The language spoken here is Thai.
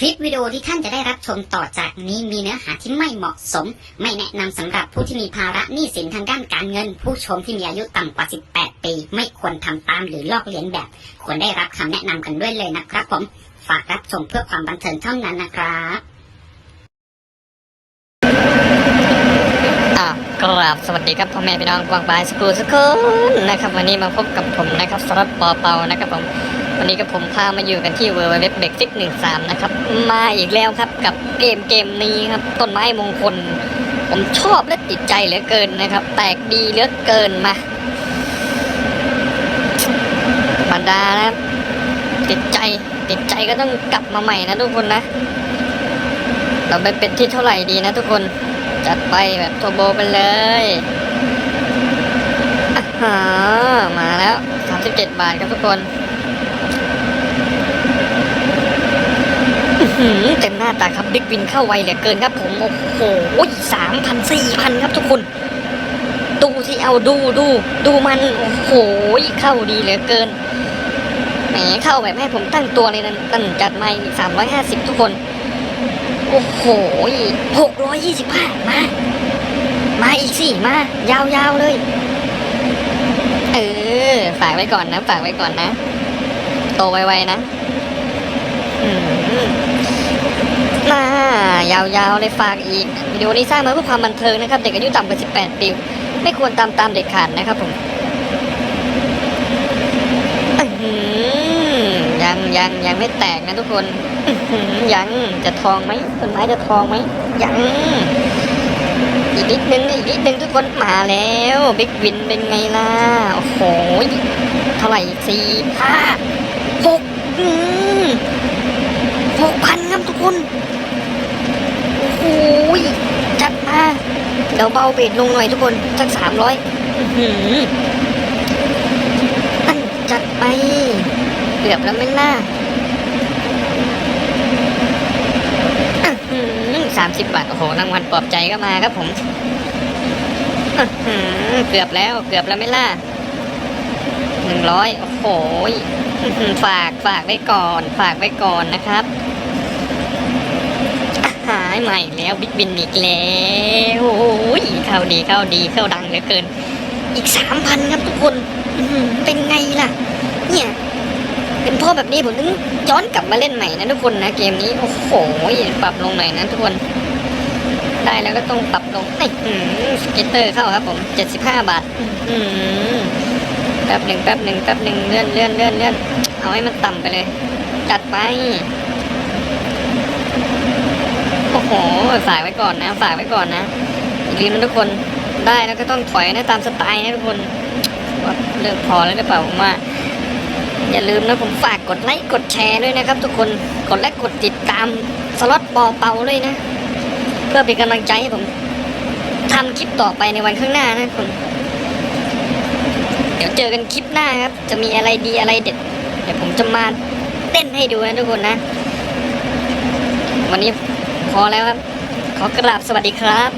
คลิปวิดีโอที่ท่านจะได้รับชมต่อจากนี้มีเนื้อหาที่ไม่เหมาะสม ไม่แนะนำสำหรับผู้ที่มีภาระหนี้สินทางด้านการเงิน ผู้ชมที่มีอายุต่ำกว่า 18 ปี ไม่ควรทำตามหรือลอกเลียนแบบ ควรได้รับคำแนะนำกันด้วยเลยนะครับผม ฝากรับชมเพื่อความบันเทิงเท่านั้นนะครับอ่ากราบสวัสดีครับพ่อแม่พี่น้องกวางปลายสกูสกุลนะครับวันนี้มาพบกับผมนะครับสรัตปอเปานะครับผม วันนี้ก็ผมพามาอยู่กันที่เวอร์เว็บเบกซิกหนึ่งสามนะครับ มาอีกแล้วครับกับเกมเกมนี้ครับ ต้นไม้มงคล ผมชอบและติดใจเหลือเกินนะครับ แปลกดีเหลือเกินมาบรรดานะติดใจติดใจก็ต้องกลับมาใหม่นะทุกคนนะ เราไปเป็นที่เท่าไหร่ดีนะทุกคน จัดไปแบบโทโบไปเลยอ่ามาแล้ว 37 บาทครับทุกคนอื้อ หือเต็มหน้าตาครับบิ๊กวินเข้าไวเหลือเกินครับผม โอ้โหสามพันสี่พันครับทุกคน ดูที่เอาดูดูดูมัน โอ้โหเข้าดีเหลือเกิน แหมเข้าแบบให้ผมตั้งตัวเลยนะตั้งจัดไมาสามร้อยห้าสิบทุกคน โอ้โหหกร้อยยี่สิบห้ามา มาอีกสิมา ยาวๆเลย เออ ฝากไว้ก่อนนะ ฝากไว้ก่อนนะ โตไวๆนะ มายาวๆเลยฝากอีกวิดีโอนี้สร้างมาเพื่อความบันเทิงนะครับ เด็กอายุต่ำกว่า 18 ปี ไม่ควรตามตามเด็ดขาดนะครับผมยังยังยังไม่แตกนะทุกคนยังจะทองไหมต้นไม้จะทองไหมยังอีกนิดนึงอีกนิดนึงทุกคนมาแล้วบิ๊กวินเป็นไงล่ะโอ้โหเท่าไหร่สี่ห้าหกหกพันครับทุกคน โอ้โหจัดมา เดี๋ยวเบาเบสลงหน่อยทุกคนสักสามร้อยอันจัดไปเกือบแล้วไม่น่าสามสิบบาท โอ้โห รางวัลปลอบใจก็มาครับผมอื้อหือเกือบแล้ว เกือบแล้วไม่ล่ะหนึ่งร้อยโอ้โหอื้อหือฝาก ฝากไว้ก่อน ฝากไว้ก่อนนะครับหายใหม่แล้วบิ๊กบินอีกแล้วโอ้ยเข้าดีเข้าดีเข้าดังเหลือเกิน อีกสามพันครับทุกคนเป็นไงล่ะ เนี่ยเป็นพ่อแบบนี้ผมถึงย้อนกลับมาเล่นใหม่นะทุกคนนะเกมนี้โอ้โหปรับลงหน่อยนะทุกคนได้แล้วก็ต้องปรับลงไอ้สเก็ตเตอร์เข้าครับผมเจ็ดสิบห้าบาทแป๊บหนึ่งแป๊บหนึ่งแป๊บหนึ่งเลื่อนเลื่อนเลื่อนเลื่อนเอาให้มันต่ำไปเลย จัดไป โอ้โหฝากไว้ก่อนนะฝากไว้ก่อนนะอย่าลืมนะทุกคนได้แล้วก็ต้องถอยนะตามสไตล์นะทุกคนว่าเลิกพอแล้วหรือเปล่าผมว่าอย่าลืมนะผมฝากกดไลค์กดแชร์ด้วยนะครับ ทุกคนกดและกดติดตามสล็อตปอเปาด้วยนะ เพื่อเป็นกำลังใจให้ผมทำคลิปต่อไปในวันข้างหน้านะคุณเดี๋ยวเจอกันคลิปหน้าครับ จะมีอะไรดีอะไรเด็ด เดี๋ยวผมจะมาเต้นให้ดูนะทุกคนนะ วันนี้ พอแล้วครับ ขอกราบสวัสดีครับ